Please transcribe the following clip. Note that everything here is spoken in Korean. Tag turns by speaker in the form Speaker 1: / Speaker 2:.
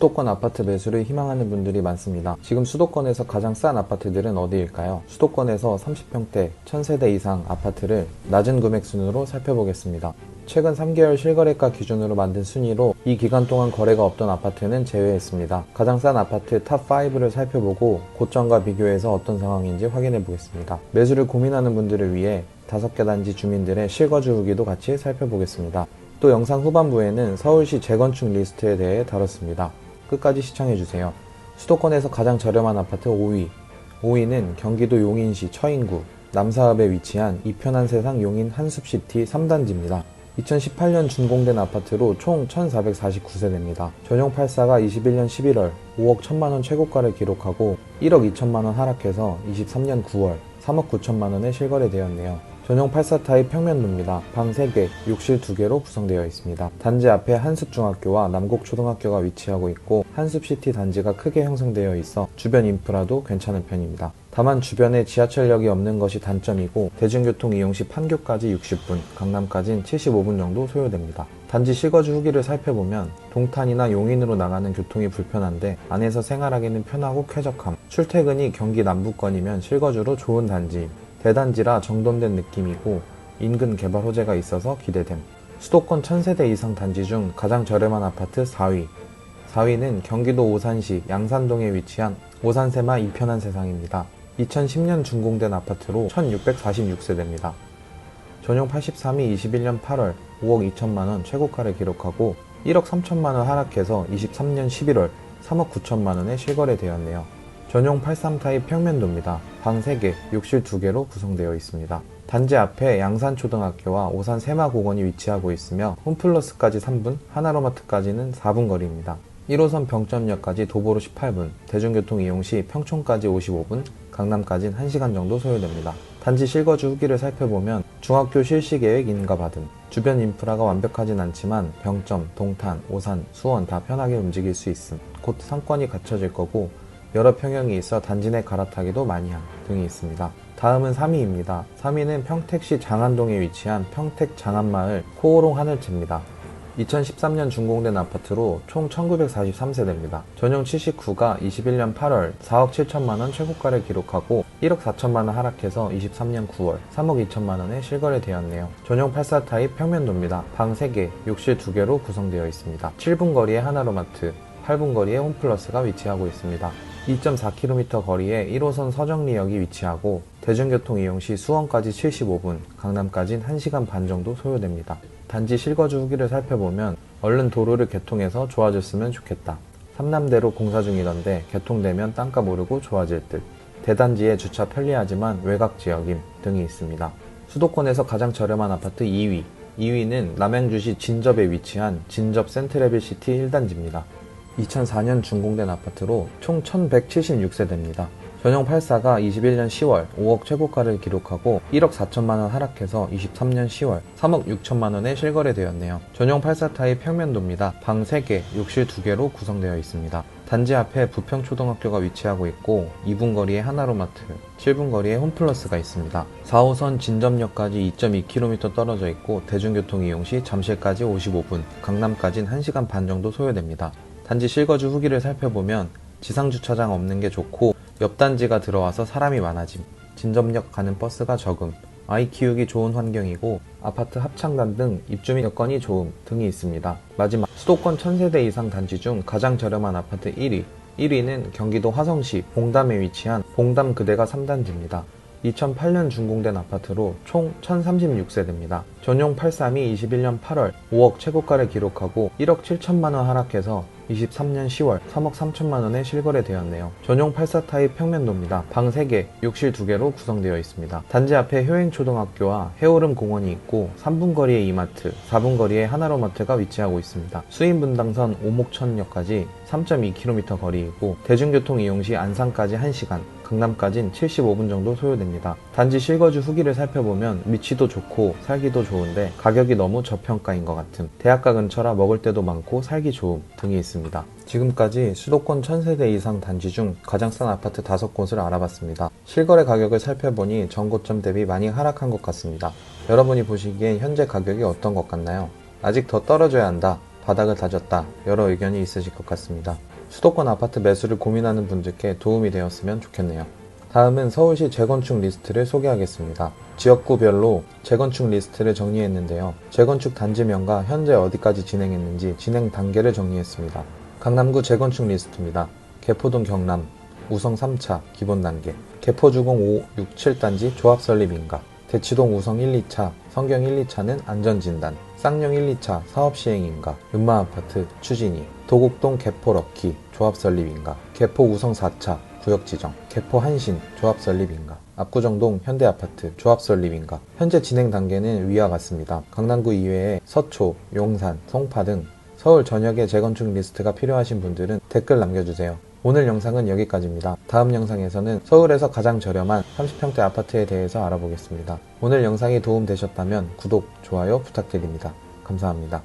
Speaker 1: 수도권 아파트 매수를 희망하는 분들이 많습니다. 지금 수도권에서 가장 싼 아파트들은 어디일까요? 수도권에서 30평대 1000세대 이상 아파트를 낮은 금액 순으로 살펴보겠습니다. 최근 3개월 실거래가 기준으로 만든 순위로 이 기간 동안 거래가 없던 아파트는 제외했습니다. 가장 싼 아파트 탑5를 살펴보고 고점과 비교해서 어떤 상황인지 확인해 보겠습니다. 매수를 고민하는 분들을 위해 5개 단지 주민들의 실거주 후기도 같이 살펴보겠습니다. 또 영상 후반부에는 서울시 재건축 리스트에 대해 다뤘습니다. 끝까지 시청해주세요. 수도권에서 가장 저렴한 아파트 5위. 5위는 경기도 용인시 처인구 남사읍에 위치한 이편한 세상 용인 한숲시티 3단지입니다. 2018년 준공된 아파트로 총 1449세대입니다. 전용 84가 21년 11월 5억 1천만원 최고가를 기록하고 1억 2천만원 하락해서 23년 9월 3억 9천만원에 실거래되었네요. 전용 84 타입 평면도입니다. 방 3개, 욕실 2개로 구성되어 있습니다. 단지 앞에 한숲중학교와 남곡초등학교가 위치하고 있고 한숲시티 단지가 크게 형성되어 있어 주변 인프라도 괜찮은 편입니다. 다만 주변에 지하철역이 없는 것이 단점이고 대중교통 이용 시 판교까지 60분, 강남까지는 75분 정도 소요됩니다. 단지 실거주 후기를 살펴보면 동탄이나 용인으로 나가는 교통이 불편한데 안에서 생활하기는 편하고 쾌적함, 출퇴근이 경기 남부권이면 실거주로 좋은 단지, 대단지라 정돈된 느낌이고 인근 개발 호재가 있어서 기대됨. 수도권 1000세대 이상 단지 중 가장 저렴한 아파트 4위. 4위는 경기도 오산시 양산동에 위치한 오산세마 이편한 세상입니다. 2010년 준공된 아파트로 1646세대입니다. 전용 83이 21년 8월 5억 2천만원 최고가를 기록하고 1억 3천만원 하락해서 23년 11월 3억 9천만원에 실거래되었네요. 전용 83 타입 평면도입니다. 방 3개, 욕실 2개로 구성되어 있습니다. 단지 앞에 양산초등학교와 오산 세마공원이 위치하고 있으며 홈플러스까지 3분, 하나로마트까지는 4분 거리입니다. 1호선 병점역까지 도보로 18분, 대중교통 이용 시 평촌까지 55분, 강남까지는 1시간 정도 소요됩니다. 단지 실거주 후기를 살펴보면 중학교 실시 계획 인가 받음, 주변 인프라가 완벽하진 않지만 병점, 동탄, 오산, 수원 다 편하게 움직일 수 있음, 곧 상권이 갖춰질 거고 여러 평형이 있어 단지 내 갈아타기도 많이 함 등이 있습니다. 다음은 3위입니다. 3위는 평택시 장안동에 위치한 평택 장안마을 코오롱 하늘채입니다. 2013년 준공된 아파트로 총 1943세대입니다. 전용 79가 21년 8월 4억 7천만원 최고가를 기록하고 1억 4천만원 하락해서 23년 9월 3억 2천만원에 실거래되었네요. 전용 84 타입 평면도입니다. 방 3개, 욕실 2개로 구성되어 있습니다. 7분 거리에 하나로마트, 8분 거리에 홈플러스가 위치하고 있습니다. 2.4km 거리에 1호선 서정리역이 위치하고 대중교통 이용 시 수원까지 75분, 강남까지는 1시간 반 정도 소요됩니다. 단지 실거주 후기를 살펴보면 얼른 도로를 개통해서 좋아졌으면 좋겠다. 삼남대로 공사 중이던데 개통되면 땅값 오르고 좋아질 듯. 대단지에 주차 편리하지만 외곽 지역임 등이 있습니다. 수도권에서 가장 저렴한 아파트 2위. 2위는 남양주시 진접에 위치한 진접 센트레빌시티 1단지입니다. 2004년 준공된 아파트로 총 1176세대입니다. 전용 84가 21년 10월 5억 최고가를 기록하고 1억 4천만원 하락해서 23년 10월 3억 6천만원에 실거래되었네요. 전용 84 타입 평면도입니다. 방 3개, 욕실 2개로 구성되어 있습니다. 단지 앞에 부평초등학교가 위치하고 있고 2분 거리에 하나로마트, 7분 거리에 홈플러스가 있습니다. 4호선 진접역까지 2.2km 떨어져 있고 대중교통 이용 시 잠실까지 55분, 강남까지는 1시간 반 정도 소요됩니다. 단지 실거주 후기를 살펴보면 지상 주차장 없는 게 좋고 옆 단지가 들어와서 사람이 많아짐 진접역 가는 버스가 적음 아이 키우기 좋은 환경이고 아파트 합창단 등 입주민 여건이 좋음 등이 있습니다. 마지막 수도권 1000세대 이상 단지 중 가장 저렴한 아파트 1위 1위는 경기도 화성시 봉담에 위치한 봉담 그대가 3단지입니다. 2008년 준공된 아파트로 총 1036세대입니다. 전용 83이 21년 8월 5억 최고가를 기록하고 1억 7천만원 하락해서 23년 10월 3억 3천만 원에 실거래되었네요. 전용 84 타입 평면도입니다. 방 3개, 욕실 2개로 구성되어 있습니다. 단지 앞에 효행초등학교와 해오름 공원이 있고 3분 거리에 이마트, 4분 거리에 하나로마트가 위치하고 있습니다. 수인분당선 오목천역까지 3.2km 거리이고 대중교통 이용 시 안산까지 1시간, 강남까진 75분 정도 소요됩니다. 단지 실거주 후기를 살펴보면 위치도 좋고 살기도 좋은데 가격이 너무 저평가인 것 같음. 대학가 근처라 먹을 때도 많고 살기 좋음 등이 있습니다. 지금까지 수도권 1000세대 이상 단지 중 가장 싼 아파트 5곳을 알아봤습니다. 실거래 가격을 살펴보니 전고점 대비 많이 하락한 것 같습니다. 여러분이 보시기엔 현재 가격이 어떤 것 같나요? 아직 더 떨어져야 한다. 바닥을 다졌다. 여러 의견이 있으실 것 같습니다. 수도권 아파트 매수를 고민하는 분들께 도움이 되었으면 좋겠네요. 다음은 서울시 재건축 리스트를 소개하겠습니다. 지역구별로 재건축 리스트를 정리했는데요. 재건축 단지명과 현재 어디까지 진행했는지 진행 단계를 정리했습니다. 강남구 재건축 리스트입니다. 개포동 경남, 우성 3차 기본 단계, 개포주공 5, 6, 7단지 조합 설립 인가, 대치동 우성 1, 2차, 성경 1, 2차는 안전진단, 쌍용 1, 2차 사업 시행 인가, 윤마아파트 추진이, 도곡동 개포 럭키 조합 설립 인가, 개포 우성 4차 구역 지정, 개포 한신 조합 설립 인가, 압구정동 현대아파트 조합 설립 인가. 현재 진행 단계는 위와 같습니다. 강남구 이외에 서초, 용산, 송파 등 서울 전역의 재건축 리스트가 필요하신 분들은 댓글 남겨주세요. 오늘 영상은 여기까지입니다. 다음 영상에서는 서울에서 가장 저렴한 30평대 아파트에 대해서 알아보겠습니다. 오늘 영상이 도움되셨다면 구독, 좋아요 부탁드립니다. 감사합니다.